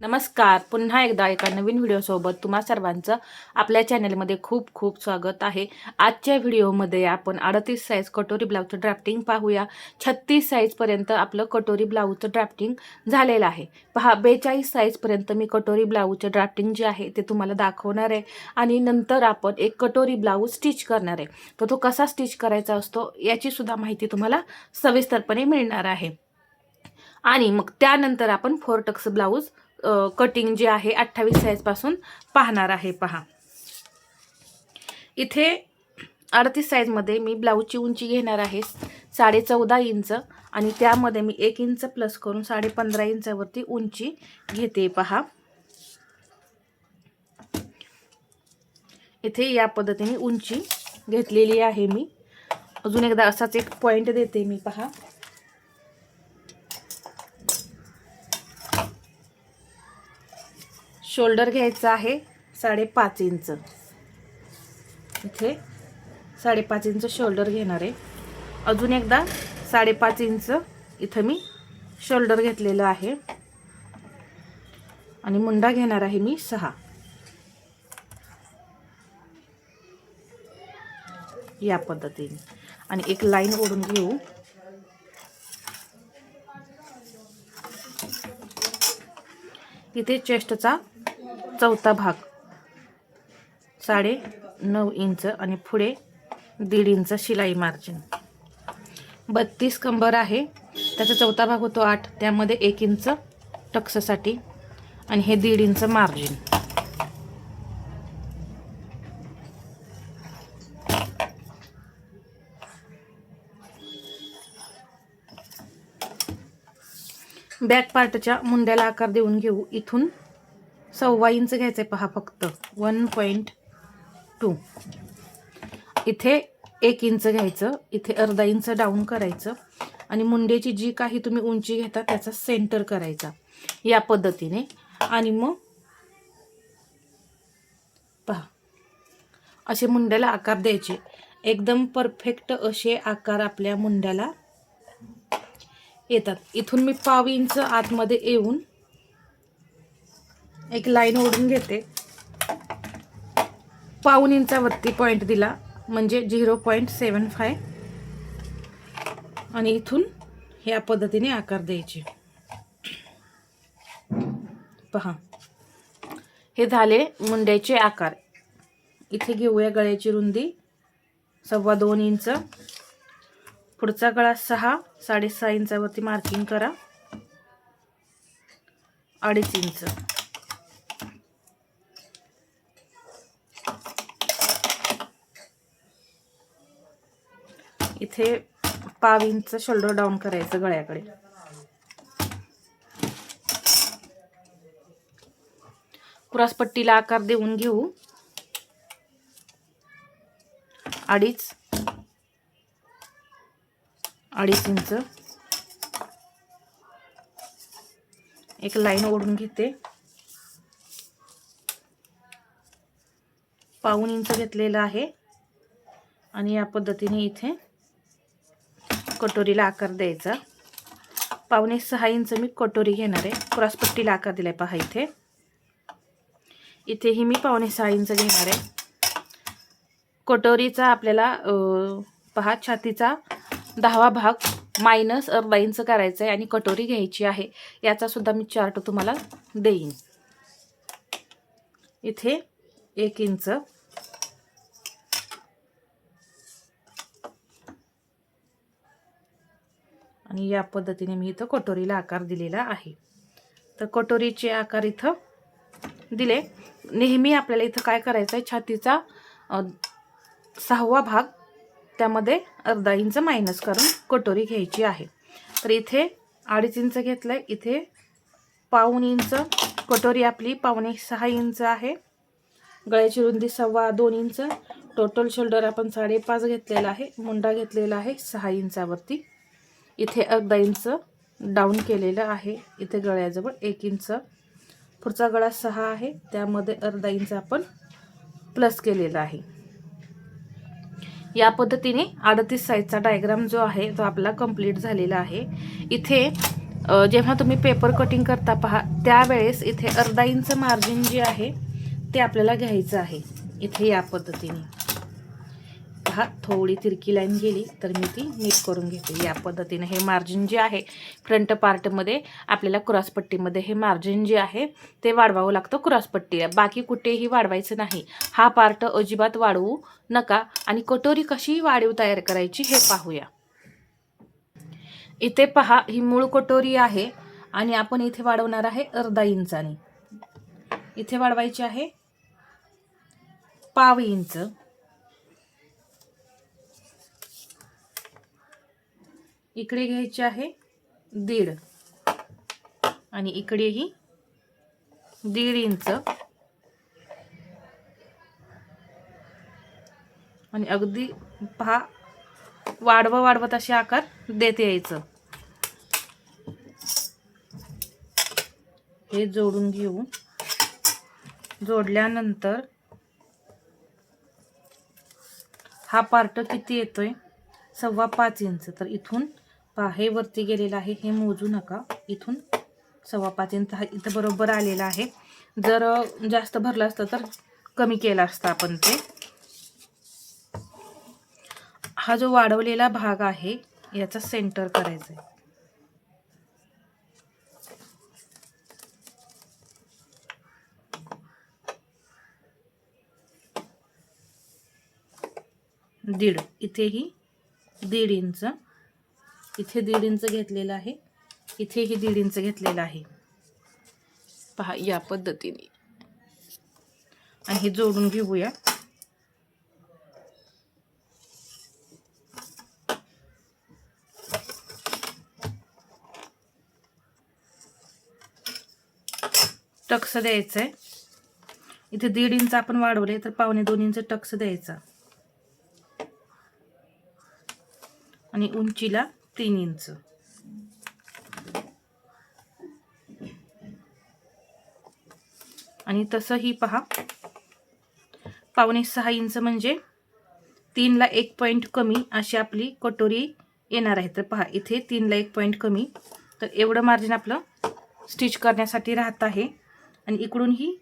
नमस्कार. पुन्हा एकदा एका नवीन व्हिडिओसोबत तुम्हा सर्वांचं आपल्या चॅनलमध्ये खूप खूप स्वागत आहे. आजच्या व्हिडिओमध्ये आपण अडतीस साईज कटोरी ब्लाऊजचं ड्राफ्टिंग पाहूया. छत्तीस साईजपर्यंत आपलं कटोरी ब्लाऊजचं ड्राफ्टिंग झालेलं आहे. पहा बेचाळीस साईजपर्यंत मी कटोरी ब्लाऊजचं ड्राफ्टिंग जे आहे ते तुम्हाला दाखवणार आहे. आणि नंतर आपण एक कटोरी ब्लाऊज स्टिच करणार आहे. तर तो कसा स्टिच करायचा असतो याचीसुद्धा माहिती तुम्हाला सविस्तरपणे मिळणार आहे. आणि मग त्यानंतर आपण फोर टक्स ब्लाऊज कटिंग जे आहे अठ्ठावीस साईजपासून पाहणार आहे पहा. इथे अडतीस साईजमध्ये मी ब्लाऊजची उंची घेणार आहे साडे चौदा इंच आणि त्यामध्ये मी एक इंच प्लस करून साडे पंधरा इंचावरती उंची घेते पहा. इथे या पद्धतीने उंची घेतलेली आहे मी. अजून एकदा असाच एक पॉईंट देते मी पहा. शोल्डर घ्यायचं आहे साडेपाच इंच. इथे साडेपाच इंच शोल्डर घेणार आहे. अजून एकदा साडेपाच इंच इथं मी शोल्डर घेतलेलं आहे. आणि मुंडा घेणार आहे मी सहा. या पद्धतीने. आणि एक लाईन ओढून घेऊ. इथे चेस्टचा चौथा भाग. साडे नऊ इंच आणि पुढे दीड इंच शिलाई मार्जिन बत्तीस कंबर आहे. त्याचा चौथा भाग होतो आठ. त्यामध्ये एक इंच टक्ससाठी आणि हे दीड इंच मार्जिन बॅक पार्टच्या मुंड्याला आकार देऊन घेऊ. इथून सव्वा इंच घ्यायचं आहे पहा फक्त. वन पॉईंट टू इथे एक इंच घ्यायचं. इथे अर्धा इंच डाऊन करायचं. आणि मुंडेची जी काही तुम्ही उंची घेता त्याचा सेंटर करायचा. या पद्धतीने. आणि मग पहा. असे मुंड्याला आकार द्यायचे. एकदम परफेक्ट असे आकार आपल्या मुंड्याला येतात. इथून मी पाव इंच आतमध्ये येऊन एक लाईन ओढून घेते. पाऊन इंचावरती पॉईंट दिला. म्हणजे झिरो पॉईंट सेवन फाय आणि इथून ह्या पद्धतीने आकार द्यायचे. पहा. हे झाले मुंड्याचे आकार. इथे घेऊया गळ्याची रुंदी. सव्वा दोन इंच. पुढचा गळा सहा. साडेसहा इंचावरती मार्किंग करा. अडीच इंच. इथे पाव इंच शोल्डर डाऊन करायचं गळ्याकडे. पुरासपट्टीला आकार देऊन घेऊ. अडीच. अडीच इंच. एक लाईन ओढून घेते. पाऊन इंच घेतलेलं आहे. आणि या पद्धतीने इथे कटोरीला आकार द्यायचा. पावणे सहा इंच मी कटोरी घेणार आहे. क्रॉसपट्टीला आकार दिलाय पहा इथे. इथेही मी पावणे सहा इंच घेणार आहे. कटोरीचा आपल्याला पहा छातीचा दहावा भाग मायनस अर्धा इंच करायचा आहे आणि कटोरी घ्यायची आहे. याचासुद्धा मी चार्ट तुम्हाला देईन. इथे एक इंच. आणि या पद्धतीने मी इथं कटोरीला आकार दिलेला आहे. तर कटोरीचे आकार इथं दिले. नेहमी आपल्याला इथं काय करायचं आहे छातीचा सहावा भाग त्यामध्ये अर्धा इंच मायनस करून कटोरी घ्यायची आहे. तर इथे अडीच इंच घेतलं आहे इथे पाऊन इंच कटोरी आपली पावणे सहा इंच आहे. गळ्याची रुंदी सव्वा दोन इंच. टोटल शोल्डर आपण साडेपाच घेतलेला आहे. मुंडा घेतलेला आहे सहा इंचावरती. इथे अर्धा इंच डाऊन केलेलं आहे. इथे गळ्याजवळ एक इंच. पुढचा गळा सहा आहे. त्यामध्ये अर्धा इंच आपण प्लस केलेला आहे. या पद्धतीने अडतीस साईजचा डायग्राम जो आहे तो आपला कंप्लीट झालेला आहे. इथे जेव्हा तुम्ही पेपर कटिंग करता पहा त्यावेळेस इथे अर्धा इंच मार्जिन जे आहे ते आपल्याला घ्यायचं आहे. इथे या पद्धतीने. पहा थोडी तिरकी लाईन गेली तर मी ती नीट करून घेते. या पद्धतीने हे मार्जिन जे आहे फ्रंट पार्टमध्ये आपल्याला क्रॉसपट्टीमध्ये हे मार्जिन जे आहे ते वाढवावं लागतं क्रॉसपट्टीला बाकी कुठेही वाढवायचं नाही. हा पार्ट अजिबात वाढवू नका आणि कटोरी कशी वाढीव तयार करायची हे पाहूया. इथे पहा ही मूळ कटोरी आहे आणि आपण इथे वाढवणार आहे अर्धा इंचाने. इथे वाढवायची आहे पाव इंच. इकडे घ्यायचे आहे दीड. आणि इकडेही दीड इंच. आणि अगदी पहा वाढवं वाढवत असे आकार देत यायचं. हे जोडून घेऊ. जोडल्यानंतर हा पार्ट किती येतोय? सव्वा पाच इंच. तर इथून पाहे वरती गेलेलं आहे हे मोजू नका. इथून सव्वा पाच इंच इथं बरोबर आलेला आहे. जर जास्त भरलं असतं तर कमी केलं असतं आपण ते. हा जो वाढवलेला भाग आहे याचा सेंटर करायचा आहे. दीड. इथेही दीड इंच. इथे दीड इंच घेतलेलं आहे. इथेही दीड इंच घेतलेलं आहे. पहा या पद्धतीने. आणि हे जोडून घेऊया. टक्स द्यायचं आहे. इथे दीड इंच आपण वाढवले तर पावणे दोन इंच टक्स द्यायचा. आणि उंचीला तीन इंच. आणि तसंही पहा. पावणे सहा इंच म्हणजे तीनला एक पॉईंट कमी अशी आपली कटोरी येणार आहे. तर पहा इथे तीनला एक पॉईंट कमी. तर एवढं मार्जिन आपलं स्टिच करण्यासाठी राहत आहे. आणि इकडूनही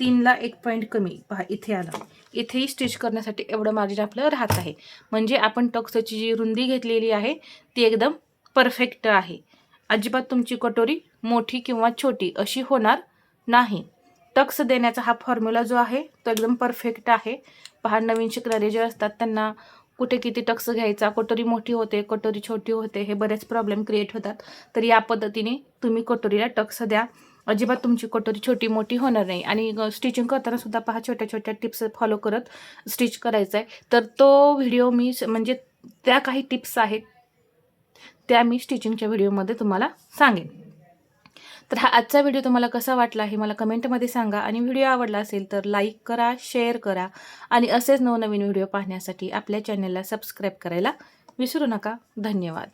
तीनला एक पॉईंट कमी. पहा इथे आलं. इथेही स्टिच करण्यासाठी एवढं मार्जिन आपलं राहत आहे. म्हणजे आपण टक्सची जी रुंदी घेतलेली आहे ती एकदम परफेक्ट आहे. अजिबात तुमची कटोरी मोठी किंवा छोटी अशी होणार नाही. टक्स देण्याचा हा फॉर्म्युला जो आहे तो एकदम परफेक्ट आहे. पहा नवीन शिकणारे जे असतात त्यांना कुठे किती टक्स घ्यायचा कटोरी मोठी होते कटोरी छोटी होते हे बरेच प्रॉब्लेम क्रिएट होतात. तर या पद्धतीने तुम्ही कटोरीला टक्स द्या. अजिबात तुमची कटोरी छोटी मोठी होणार नाही. आणि स्टिचिंग करताना सुद्धा पहा छोट्या छोट्या टिप्स फॉलो करत स्टिच करायचा आहे. तर तो व्हिडिओ मी स- म्हणजे त्या काही टिप्स आहेत त्या मी स्टिचिंगच्या व्हिडिओमध्ये तुम्हाला सांगेन. तर हा आजचा व्हिडिओ तुम्हाला कसा वाटला हे मला कमेंटमध्ये सांगा. आणि व्हिडिओ आवडला असेल तर लाईक करा शेअर करा. आणि असेच नवनवीन व्हिडिओ पाहण्यासाठी आपल्या चॅनलला सबस्क्राईब करायला विसरू नका. धन्यवाद.